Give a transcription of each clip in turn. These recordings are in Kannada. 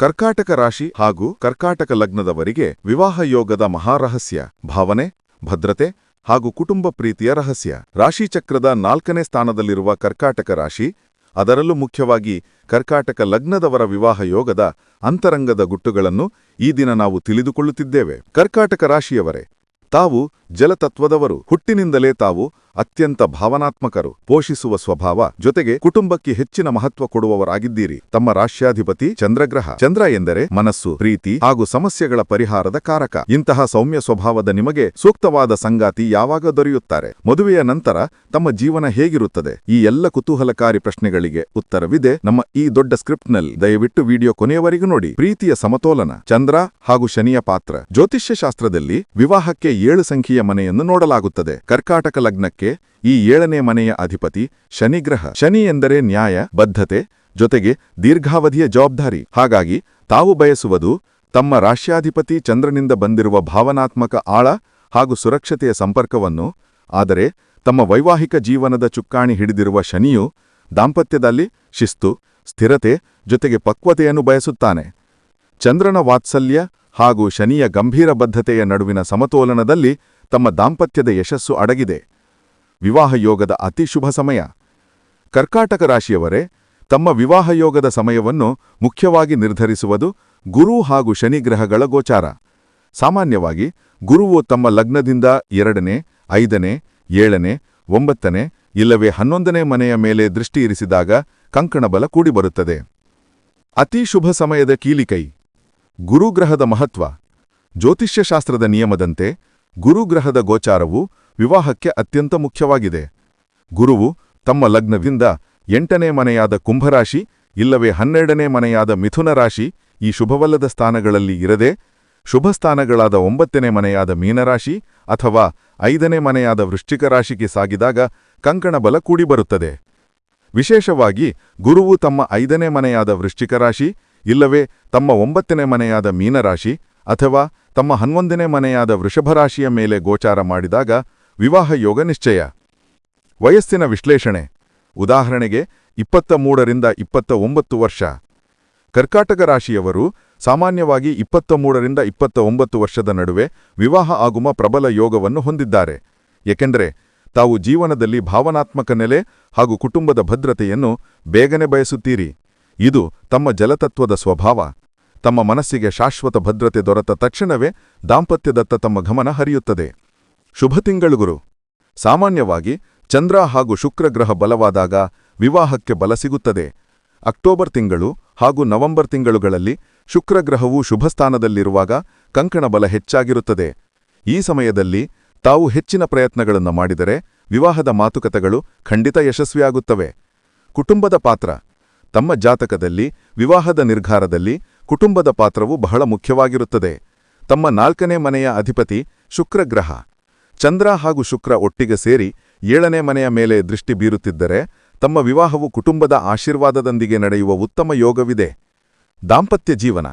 ಕರ್ಕಾಟಕ ರಾಶಿ ಹಾಗೂ ಕರ್ಕಾಟಕ ಲಗ್ನದವರಿಗೆ ವಿವಾಹ ಯೋಗದ ಮಹಾರಹಸ್ಯ, ಭಾವನೆ, ಭದ್ರತೆ ಹಾಗೂ ಕುಟುಂಬ ಪ್ರೀತಿಯ ರಹಸ್ಯ. ರಾಶಿಚಕ್ರದ ನಾಲ್ಕನೇ ಸ್ಥಾನದಲ್ಲಿರುವ ಕರ್ಕಾಟಕ ರಾಶಿ, ಅದರಲ್ಲೂ ಮುಖ್ಯವಾಗಿ ಕರ್ಕಾಟಕ ಲಗ್ನದವರ ವಿವಾಹ ಯೋಗದ ಅಂತರಂಗದ ಗುಟ್ಟುಗಳನ್ನು ಈ ದಿನ ನಾವು ತಿಳಿದುಕೊಳ್ಳುತ್ತಿದ್ದೇವೆ. ಕರ್ಕಾಟಕ ರಾಶಿಯವರೇ, ತಾವು ಜಲತತ್ವದವರು ಹುಟ್ಟಿನಿಂದಲೇ ತಾವು ಅತ್ಯಂತ ಭಾವನಾತ್ಮಕರು. ಪೋಷಿಸುವ ಸ್ವಭಾವ ಜೊತೆಗೆ ಕುಟುಂಬಕ್ಕೆ ಹೆಚ್ಚಿನ ಮಹತ್ವ ಕೊಡುವವರಾಗಿದ್ದೀರಿ. ತಮ್ಮ ರಾಷ್ಟ್ರಾಧಿಪತಿ ಚಂದ್ರಗ್ರಹ. ಚಂದ್ರ ಎಂದರೆ ಮನಸ್ಸು, ಪ್ರೀತಿ ಹಾಗೂ ಸಮಸ್ಯೆಗಳ ಪರಿಹಾರದ ಕಾರಕ. ಇಂತಹ ಸೌಮ್ಯ ಸ್ವಭಾವದ ನಿಮಗೆ ಸೂಕ್ತವಾದ ಸಂಗಾತಿ ಯಾವಾಗ ದೊರೆಯುತ್ತಾರೆ? ಮದುವೆಯ ನಂತರ ತಮ್ಮ ಜೀವನ ಹೇಗಿರುತ್ತದೆ? ಈ ಎಲ್ಲ ಕುತೂಹಲಕಾರಿ ಪ್ರಶ್ನೆಗಳಿಗೆ ಉತ್ತರವಿದೆ ನಮ್ಮ ಈ ದೊಡ್ಡ ಸ್ಕ್ರಿಪ್ಟ್ನಲ್ಲಿ. ದಯವಿಟ್ಟು ವಿಡಿಯೋ ಕೊನೆಯವರೆಗೂ ನೋಡಿ. ಪ್ರೀತಿಯ ಸಮತೋಲನ. ಚಂದ್ರ ಹಾಗೂ ಶನಿಯ ಪಾತ್ರ. ಜ್ಯೋತಿಷ್ಯ ಶಾಸ್ತ್ರದಲ್ಲಿ ವಿವಾಹಕ್ಕೆ ಏಳು ಸಂಖ್ಯೆಯ ಮನೆಯನ್ನು ನೋಡಲಾಗುತ್ತದೆ. ಕರ್ಕಾಟಕ ಲಗ್ನಕ್ಕೆ ಈ ಏಳನೇ ಮನೆಯ ಅಧಿಪತಿ ಶನಿಗ್ರಹ. ಶನಿ ಎಂದರೆ ನ್ಯಾಯ, ಬದ್ಧತೆ, ಜೊತೆಗೆ ದೀರ್ಘಾವಧಿಯ ಜವಾಬ್ದಾರಿ. ಹಾಗಾಗಿ ತಾವು ಬಯಸುವುದು ತಮ್ಮ ರಾಶ್ಯಾಧಿಪತಿ ಚಂದ್ರನಿಂದ ಬಂದಿರುವ ಭಾವನಾತ್ಮಕ ಆಳ ಹಾಗೂ ಸುರಕ್ಷತೆಯ ಸಂಪರ್ಕವನ್ನು, ಆದರೆ ತಮ್ಮ ವೈವಾಹಿಕ ಜೀವನದ ಚುಕ್ಕಾಣಿ ಹಿಡಿದಿರುವ ಶನಿಯು ದಾಂಪತ್ಯದಲ್ಲಿ ಶಿಸ್ತು, ಸ್ಥಿರತೆ ಜೊತೆಗೆ ಪಕ್ವತೆಯನ್ನು ಬಯಸುತ್ತಾನೆ. ಚಂದ್ರನ ವಾತ್ಸಲ್ಯ ಹಾಗೂ ಶನಿಯ ಗಂಭೀರ ಬದ್ಧತೆಯ ನಡುವಿನ ಸಮತೋಲನದಲ್ಲಿ ತಮ್ಮ ದಾಂಪತ್ಯದ ಯಶಸ್ಸು ಅಡಗಿದೆ. ವಿವಾಹ ಯೋಗದ ಅತಿ ಶುಭ ಸಮಯ. ಕರ್ಕಾಟಕ ರಾಶಿಯವರೇ, ತಮ್ಮ ವಿವಾಹ ಯೋಗದ ಸಮಯವನ್ನು ಮುಖ್ಯವಾಗಿ ನಿರ್ಧರಿಸುವುದು ಗುರು ಹಾಗೂ ಶನಿ ಗ್ರಹಗಳ ಗೋಚಾರ. ಸಾಮಾನ್ಯವಾಗಿ, ಗುರುವು ತಮ್ಮ ಲಗ್ನದಿಂದ ಎರಡನೇ, ಐದನೇ, ಏಳನೇ, ಒಂಬತ್ತನೇ, ಇಲ್ಲವೇ ಹನ್ನೊಂದನೇ ಮನೆಯ ಮೇಲೆ ದೃಷ್ಟಿ ಇರಿಸಿದಾಗ ಕಂಕಣಬಲ ಕೂಡಿಬರುತ್ತದೆ. ಅತಿ ಶುಭ ಸಮಯದ ಕೀಲಿಕೈ. ಗುರುಗ್ರಹದ ಮಹತ್ವ. ಜ್ಯೋತಿಷ್ಯಶಾಸ್ತ್ರದ ನಿಯಮದಂತೆ ಗುರುಗ್ರಹದ ಗೋಚಾರವು ವಿವಾಹಕ್ಕೆ ಅತ್ಯಂತ ಮುಖ್ಯವಾಗಿದೆ. ಗುರುವು ತಮ್ಮ ಲಗ್ನದಿಂದ ಎಂಟನೇ ಮನೆಯಾದ ಕುಂಭರಾಶಿ, ಇಲ್ಲವೇ ಹನ್ನೆರಡನೇ ಮನೆಯಾದ ಮಿಥುನ ರಾಶಿ, ಈ ಶುಭವಲ್ಲದ ಸ್ಥಾನಗಳಲ್ಲಿ ಇರದೆ, ಶುಭ ಸ್ಥಾನಗಳಾದ ಒಂಬತ್ತನೇ ಮನೆಯಾದ ಮೀನರಾಶಿ ಅಥವಾ ಐದನೇ ಮನೆಯಾದ ವೃಶ್ಚಿಕ ರಾಶಿಗೆ ಸಾಗಿದಾಗ ಕಂಕಣಬಲ ಕೂಡಿಬರುತ್ತದೆ. ವಿಶೇಷವಾಗಿ ಗುರುವು ತಮ್ಮ ಐದನೇ ಮನೆಯಾದ ವೃಶ್ಚಿಕ ರಾಶಿ ಇಲ್ಲವೇ ತಮ್ಮ ಒಂಬತ್ತನೇ ಮನೆಯಾದ ಮೀನರಾಶಿ ಅಥವಾ ತಮ್ಮ ಹನ್ನೊಂದನೇ ಮನೆಯಾದ ವೃಷಭರಾಶಿಯ ಮೇಲೆ ಗೋಚಾರ ಮಾಡಿದಾಗ ವಿವಾಹ ಯೋಗ ನಿಶ್ಚಯ. ವಯಸ್ಸಿನ ವಿಶ್ಲೇಷಣೆ. ಉದಾಹರಣೆಗೆ ಇಪ್ಪತ್ತ ಮೂರರಿಂದ ಇಪ್ಪತ್ತ ಒಂಬತ್ತು ವರ್ಷ. ಕರ್ಕಾಟಕ ರಾಶಿಯವರು ಸಾಮಾನ್ಯವಾಗಿ ಇಪ್ಪತ್ತ ಮೂರರಿಂದ ಇಪ್ಪತ್ತ ಒಂಬತ್ತು ವರ್ಷದ ನಡುವೆ ವಿವಾಹ ಆಗುವ ಪ್ರಬಲ ಯೋಗವನ್ನು ಹೊಂದಿದ್ದಾರೆ. ಏಕೆಂದರೆ ತಾವು ಜೀವನದಲ್ಲಿ ಭಾವನಾತ್ಮಕ ನೆಲೆ ಹಾಗೂ ಕುಟುಂಬದ ಭದ್ರತೆಯನ್ನು ಬೇಗನೆ ಬಯಸುತ್ತೀರಿ. ಇದು ತಮ್ಮ ಜಲತತ್ವದ ಸ್ವಭಾವ. ತಮ್ಮ ಮನಸ್ಸಿಗೆ ಶಾಶ್ವತ ಭದ್ರತೆ ದೊರೆತ ತಕ್ಷಣವೇ ದಾಂಪತ್ಯದತ್ತ ತಮ್ಮ ಗಮನ ಹರಿಯುತ್ತದೆ. ಶುಭ ತಿಂಗಳುಗುರು ಸಾಮಾನ್ಯವಾಗಿ ಚಂದ್ರ ಹಾಗೂ ಶುಕ್ರಗ್ರಹ ಬಲವಾದಾಗ ವಿವಾಹಕ್ಕೆ ಬಲ ಸಿಗುತ್ತದೆ. ಅಕ್ಟೋಬರ್ ತಿಂಗಳು ಹಾಗೂ ನವೆಂಬರ್ ತಿಂಗಳುಗಳಲ್ಲಿ ಶುಕ್ರಗ್ರಹವು ಶುಭಸ್ಥಾನದಲ್ಲಿರುವಾಗ ಕಂಕಣ ಬಲ ಹೆಚ್ಚಾಗಿರುತ್ತದೆ. ಈ ಸಮಯದಲ್ಲಿ ತಾವು ಹೆಚ್ಚಿನ ಪ್ರಯತ್ನಗಳನ್ನು ಮಾಡಿದರೆ ವಿವಾಹದ ಮಾತುಕತೆಗಳು ಖಂಡಿತ ಯಶಸ್ವಿಯಾಗುತ್ತವೆ. ಕುಟುಂಬದ ಪಾತ್ರ. ತಮ್ಮ ಜಾತಕದಲ್ಲಿ, ವಿವಾಹದ ನಿರ್ಧಾರದಲ್ಲಿ ಕುಟುಂಬದ ಪಾತ್ರವು ಬಹಳ ಮುಖ್ಯವಾಗಿರುತ್ತದೆ. ತಮ್ಮ ನಾಲ್ಕನೇ ಮನೆಯ ಅಧಿಪತಿ ಶುಕ್ರಗ್ರಹ ಚಂದ್ರ ಹಾಗೂ ಶುಕ್ರ ಒಟ್ಟಿಗೆ ಸೇರಿ ಏಳನೇ ಮನೆಯ ಮೇಲೆ ದೃಷ್ಟಿ ಬೀರುತ್ತಿದ್ದರೆ ತಮ್ಮ ವಿವಾಹವು ಕುಟುಂಬದ ಆಶೀರ್ವಾದದೊಂದಿಗೆ ನಡೆಯುವ ಉತ್ತಮ ಯೋಗವಿದೆ. ದಾಂಪತ್ಯ ಜೀವನ.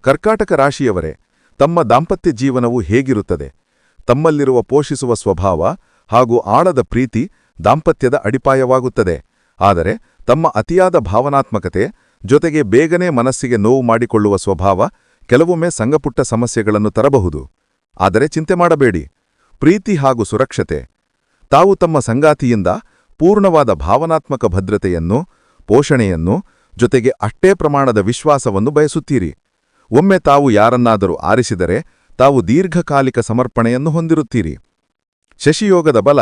ಕರ್ಕಾಟಕ ರಾಶಿಯವರೇ, ತಮ್ಮ ದಾಂಪತ್ಯ ಜೀವನವು ಹೇಗಿರುತ್ತದೆ? ತಮ್ಮಲ್ಲಿರುವ ಪೋಷಿಸುವ ಸ್ವಭಾವ ಹಾಗೂ ಆಳದ ಪ್ರೀತಿ ದಾಂಪತ್ಯದ ಅಡಿಪಾಯವಾಗುತ್ತದೆ. ಆದರೆ ತಮ್ಮ ಅತಿಯಾದ ಭಾವನಾತ್ಮಕತೆ, ಜೊತೆಗೆ ಬೇಗನೆ ಮನಸ್ಸಿಗೆ ನೋವು ಮಾಡಿಕೊಳ್ಳುವ ಸ್ವಭಾವ ಕೆಲವೊಮ್ಮೆ ಸಂಗಪುಟ್ಟ ಸಮಸ್ಯೆಗಳನ್ನು ತರಬಹುದು. ಆದರೆ ಚಿಂತೆ ಮಾಡಬೇಡಿ. ಪ್ರೀತಿ ಹಾಗೂ ಸುರಕ್ಷತೆ. ತಾವು ತಮ್ಮ ಸಂಗಾತಿಯಿಂದ ಪೂರ್ಣವಾದ ಭಾವನಾತ್ಮಕ ಭದ್ರತೆಯನ್ನು, ಪೋಷಣೆಯನ್ನು, ಜೊತೆಗೆ ಅಷ್ಟೇ ಪ್ರಮಾಣದ ವಿಶ್ವಾಸವನ್ನು ಬಯಸುತ್ತೀರಿ. ಒಮ್ಮೆ ತಾವು ಯಾರನ್ನಾದರೂ ಆರಿಸಿದರೆ ತಾವು ದೀರ್ಘಕಾಲಿಕ ಸಮರ್ಪಣೆಯನ್ನು ಹೊಂದಿರುತ್ತೀರಿ. ಶಶಿಯೋಗದ ಬಲ.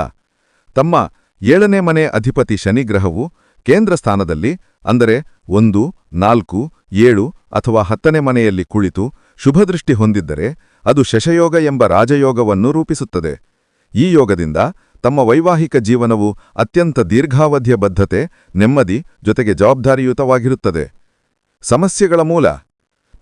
ತಮ್ಮ ಏಳನೇ ಮನೆ ಅಧಿಪತಿ ಶನಿಗ್ರಹವು ಕೇಂದ್ರ ಸ್ಥಾನದಲ್ಲಿ, ಅಂದರೆ ಒಂದು, ನಾಲ್ಕು, ಏಳು ಅಥವಾ ಹತ್ತನೇ ಮನೆಯಲ್ಲಿ ಕುಳಿತು ಶುಭದೃಷ್ಟಿ ಹೊಂದಿದ್ದರೆ ಅದು ಶಶಯೋಗ ಎಂಬ ರಾಜಯೋಗವನ್ನು ರೂಪಿಸುತ್ತದೆ. ಈ ಯೋಗದಿಂದ ತಮ್ಮ ವೈವಾಹಿಕ ಜೀವನವು ಅತ್ಯಂತ ದೀರ್ಘಾವಧಿಯ ಬದ್ಧತೆ, ನೆಮ್ಮದಿ ಜೊತೆಗೆ ಜವಾಬ್ದಾರಿಯುತವಾಗಿರುತ್ತದೆ. ಸಮಸ್ಯೆಗಳ ಮೂಲ.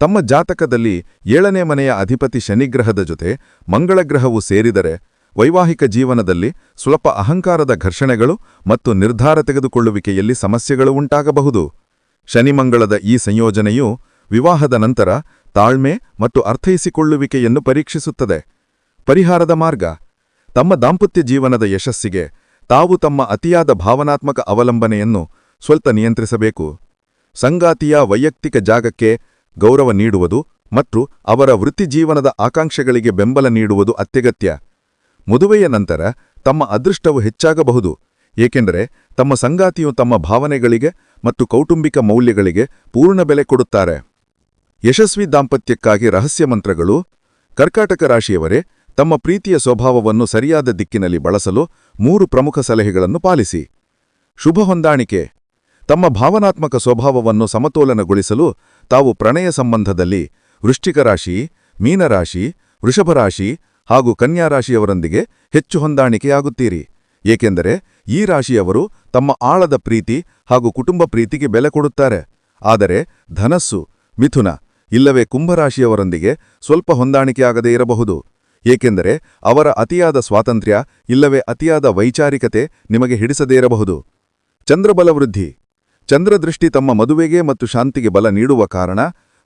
ತಮ್ಮ ಜಾತಕದಲ್ಲಿ ಏಳನೇ ಮನೆಯ ಅಧಿಪತಿ ಶನಿಗ್ರಹದ ಜೊತೆ ಮಂಗಳಗ್ರಹವು ಸೇರಿದರೆ ವೈವಾಹಿಕ ಜೀವನದಲ್ಲಿ ಸ್ವಲ್ಪ ಅಹಂಕಾರದ ಘರ್ಷಣೆಗಳು ಮತ್ತು ನಿರ್ಧಾರ ತೆಗೆದುಕೊಳ್ಳುವಿಕೆಯಲ್ಲಿ ಸಮಸ್ಯೆಗಳು ಉಂಟಾಗಬಹುದು. ಶನಿಮಂಗಳದ ಈ ಸಂಯೋಜನೆಯು ವಿವಾಹದ ನಂತರ ತಾಳ್ಮೆ ಮತ್ತು ಅರ್ಥೈಸಿಕೊಳ್ಳುವಿಕೆಯನ್ನು ಪರೀಕ್ಷಿಸುತ್ತದೆ. ಪರಿಹಾರದ ಮಾರ್ಗ. ತಮ್ಮ ದಾಂಪತ್ಯ ಜೀವನದ ಯಶಸ್ಸಿಗೆ ತಾವು ತಮ್ಮ ಅತಿಯಾದ ಭಾವನಾತ್ಮಕ ಅವಲಂಬನೆಯನ್ನು ಸ್ವಲ್ಪ ನಿಯಂತ್ರಿಸಬೇಕು. ಸಂಗಾತಿಯ ವೈಯಕ್ತಿಕ ಜಾಗಕ್ಕೆ ಗೌರವ ನೀಡುವುದು ಮತ್ತು ಅವರ ವೃತ್ತಿಜೀವನದ ಆಕಾಂಕ್ಷೆಗಳಿಗೆ ಬೆಂಬಲ ನೀಡುವುದು ಅತ್ಯಗತ್ಯ. ಮದುವೆಯ ನಂತರ ತಮ್ಮ ಅದೃಷ್ಟವು ಹೆಚ್ಚಾಗಬಹುದು, ಏಕೆಂದರೆ ತಮ್ಮ ಸಂಗಾತಿಯು ತಮ್ಮ ಭಾವನೆಗಳಿಗೆ ಮತ್ತು ಕೌಟುಂಬಿಕ ಮೌಲ್ಯಗಳಿಗೆ ಪೂರ್ಣ ಬೆಲೆ ಕೊಡುತ್ತಾರೆ. ಯಶಸ್ವಿ ದಾಂಪತ್ಯಕ್ಕಾಗಿ ರಹಸ್ಯ ಮಂತ್ರಗಳು, ಕರ್ಕಾಟಕ ರಾಶಿಯವರೇ, ತಮ್ಮ ಪ್ರೀತಿಯ ಸ್ವಭಾವವನ್ನು ಸರಿಯಾದ ದಿಕ್ಕಿನಲ್ಲಿ ಬಳಸಲು ಮೂರು ಪ್ರಮುಖ ಸಲಹೆಗಳನ್ನು ಪಾಲಿಸಿ. ಶುಭ ಹೊಂದಾಣಿಕೆ, ತಮ್ಮ ಭಾವನಾತ್ಮಕ ಸ್ವಭಾವವನ್ನು ಸಮತೋಲನಗೊಳಿಸಲು ತಾವು ಪ್ರಣಯ ಸಂಬಂಧದಲ್ಲಿ ವೃಶ್ಚಿಕ ರಾಶಿ, ಮೀನರಾಶಿ, ವೃಷಭರಾಶಿ ಹಾಗೂ ಕನ್ಯಾ ರಾಶಿಯವರೊಂದಿಗೆ ಹೆಚ್ಚು ಹೊಂದಾಣಿಕೆಯಾಗುತ್ತೀರಿ. ಏಕೆಂದರೆ ಈ ರಾಶಿಯವರು ತಮ್ಮ ಆಳದ ಪ್ರೀತಿ ಹಾಗೂ ಕುಟುಂಬ ಪ್ರೀತಿಗೆ ಬೆಲೆ ಕೊಡುತ್ತಾರೆ. ಆದರೆ ಧನಸ್ಸು, ಮಿಥುನ, ಇಲ್ಲವೇ ಕುಂಭರಾಶಿಯವರೊಂದಿಗೆ ಸ್ವಲ್ಪ ಹೊಂದಾಣಿಕೆಯಾಗದೇ ಇರಬಹುದು. ಏಕೆಂದರೆ ಅವರ ಅತಿಯಾದ ಸ್ವಾತಂತ್ರ್ಯ, ಇಲ್ಲವೇ ಅತಿಯಾದ ವೈಚಾರಿಕತೆ ನಿಮಗೆ ಹಿಡಿಸದೇ ಇರಬಹುದು. ಚಂದ್ರಬಲ ವೃದ್ಧಿ ಚಂದ್ರದೃಷ್ಟಿ ತಮ್ಮ ಮದುವೆಗೆ ಮತ್ತು ಶಾಂತಿಗೆ ಬಲ ನೀಡುವ ಕಾರಣ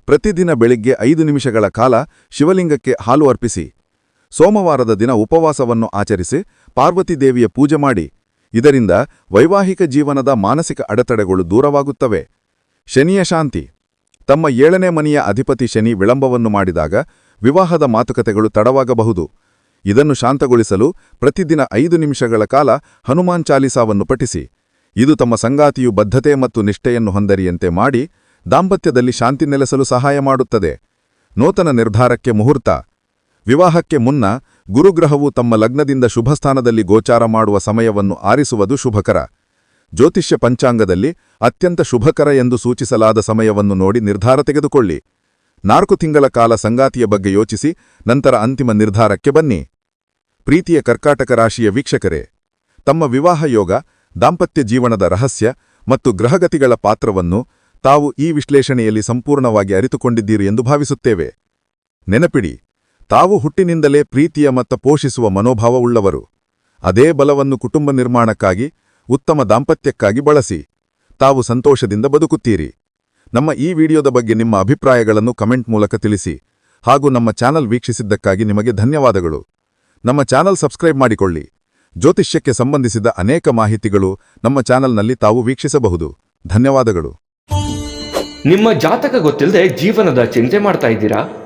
ಪ್ರತಿದಿನ ಬೆಳಿಗ್ಗೆ ಐದು ನಿಮಿಷಗಳ ಕಾಲ ಶಿವಲಿಂಗಕ್ಕೆ ಹಾಲು ಅರ್ಪಿಸಿ. ಸೋಮವಾರದ ದಿನ ಉಪವಾಸವನ್ನು ಆಚರಿಸಿ ಪಾರ್ವತಿದೇವಿಯ ಪೂಜೆ ಮಾಡಿ, ಇದರಿಂದ ವೈವಾಹಿಕ ಜೀವನದ ಮಾನಸಿಕ ಅಡೆತಡೆಗಳು ದೂರವಾಗುತ್ತವೆ. ಶನಿಯ ಶಾಂತಿ. ತಮ್ಮ ಏಳನೇ ಮನೆಯ ಅಧಿಪತಿ ಶನಿ ವಿಳಂಬವನ್ನು ಮಾಡಿದಾಗ ವಿವಾಹದ ಮಾತುಕತೆಗಳು ತಡವಾಗಬಹುದು. ಇದನ್ನು ಶಾಂತಗೊಳಿಸಲು ಪ್ರತಿದಿನ ಐದು ನಿಮಿಷಗಳ ಕಾಲ ಹನುಮಾನ್ ಚಾಲಿಸಾವನ್ನು ಪಠಿಸಿ, ಇದು ತಮ್ಮ ಸಂಗಾತಿಯು ಬದ್ಧತೆ ಮತ್ತು ನಿಷ್ಠೆಯನ್ನು ಹೊಂದರಿಯಂತೆ ಮಾಡಿ ದಾಂಪತ್ಯದಲ್ಲಿ ಶಾಂತಿ ನೆಲೆಸಲು ಸಹಾಯ ಮಾಡುತ್ತದೆ. ನೂತನ ನಿರ್ಧಾರಕ್ಕೆ ಮುಹೂರ್ತ. ವಿವಾಹಕ್ಕೆ ಮುನ್ನ ಗುರುಗ್ರಹವು ತಮ್ಮ ಲಗ್ನದಿಂದ ಶುಭಸ್ಥಾನದಲ್ಲಿ ಗೋಚಾರ ಮಾಡುವ ಸಮಯವನ್ನು ಆರಿಸುವುದು ಶುಭಕರ. ಜ್ಯೋತಿಷ್ಯ ಪಂಚಾಂಗದಲ್ಲಿ ಅತ್ಯಂತ ಶುಭಕರ ಎಂದು ಸೂಚಿಸಲಾದ ಸಮಯವನ್ನು ನೋಡಿ ನಿರ್ಧಾರ ತೆಗೆದುಕೊಳ್ಳಿ. ನಾಲ್ಕು ತಿಂಗಳ ಕಾಲ ಸಂಗಾತಿಯ ಬಗ್ಗೆ ಯೋಚಿಸಿ, ನಂತರ ಅಂತಿಮ ನಿರ್ಧಾರಕ್ಕೆ ಬನ್ನಿ. ಪ್ರೀತಿಯ ಕರ್ಕಾಟಕ ರಾಶಿಯ ವೀಕ್ಷಕರೇ, ತಮ್ಮ ವಿವಾಹ ಯೋಗ, ದಾಂಪತ್ಯ ಜೀವನದ ರಹಸ್ಯ ಮತ್ತು ಗ್ರಹಗತಿಗಳ ಪಾತ್ರವನ್ನು ತಾವು ಈ ವಿಶ್ಲೇಷಣೆಯಲ್ಲಿ ಸಂಪೂರ್ಣವಾಗಿ ಅರಿತುಕೊಂಡಿದ್ದೀರಿ ಎಂದು ಭಾವಿಸುತ್ತೇವೆ. ನೆನಪಿಡಿ ತಾವು ಹುಟ್ಟಿನಿಂದಲೇ ಪ್ರೀತಿಯ ಮತ್ತ ಪೋಷಿಸುವ ಮನೋಭಾವವುಳ್ಳವರು. ಅದೇ ಬಲವನ್ನು ಕುಟುಂಬ ನಿರ್ಮಾಣಕ್ಕಾಗಿ, ಉತ್ತಮ ದಾಂಪತ್ಯಕ್ಕಾಗಿ ಬಳಸಿ. ತಾವು ಸಂತೋಷದಿಂದ ಬದುಕುತ್ತೀರಿ. ನಮ್ಮ ಈ ವಿಡಿಯೋದ ಬಗ್ಗೆ ನಿಮ್ಮ ಅಭಿಪ್ರಾಯಗಳನ್ನು ಕಮೆಂಟ್ ಮೂಲಕ ತಿಳಿಸಿ. ಹಾಗೂ ನಮ್ಮ ಚಾನಲ್ ವೀಕ್ಷಿಸಿದ್ದಕ್ಕಾಗಿ ನಿಮಗೆ ಧನ್ಯವಾದಗಳು. ನಮ್ಮ ಚಾನಲ್ ಸಬ್ಸ್ಕ್ರೈಬ್ ಮಾಡಿಕೊಳ್ಳಿ. ಜ್ಯೋತಿಷ್ಯಕ್ಕೆ ಸಂಬಂಧಿಸಿದ ಅನೇಕ ಮಾಹಿತಿಗಳು ನಮ್ಮ ಚಾನಲ್ನಲ್ಲಿ ತಾವು ವೀಕ್ಷಿಸಬಹುದು. ಧನ್ಯವಾದಗಳು. ನಿಮ್ಮ ಜಾತಕ ಗೊತ್ತಿಲ್ಲದೆ ಜೀವನದ ಚಿಂತೆ ಮಾಡ್ತಾ ಇದ್ದೀರಾ?